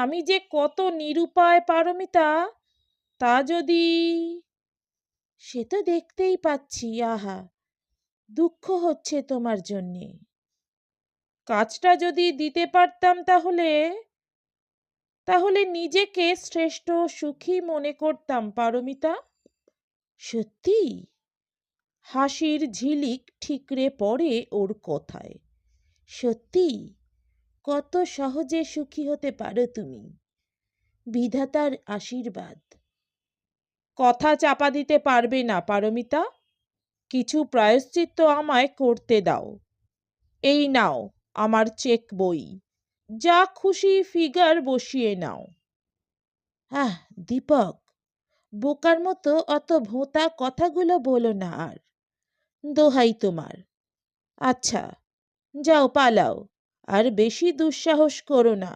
আমি যে কত নিরুপায় পারমিতা, তা যদি সে তো দেখতেই পাচ্ছি, আহা, দুঃখ হচ্ছে তোমার জন্যে। কাজটা যদি দিতে পারতাম তাহলে তাহলে নিজেকে শ্রেষ্ঠ সুখী মনে করতাম, পারমিতা। সত্যি? হাসির ঝিলিক ঠিকরে পড়ে ওর কথায়। সত্যি? কত সহজে সুখী হতে পারো তুমি। বিধাতার আশীর্বাদ। কথা চাপা দিতে পারবে না, পারমিতা। কিছু প্রায়শ্চিত্ত আমায় করতে দাও। এই নাও আমার চেক বই। যা খুশি ফিগার বসিয়ে নাও। আহ, দীপক, বোকার মতো অত ভোঁতা কথাগুলো বলো না আর। দোহাই তোমার। আচ্ছা যাও পালাও। আর বেশি দুঃসাহস করো না।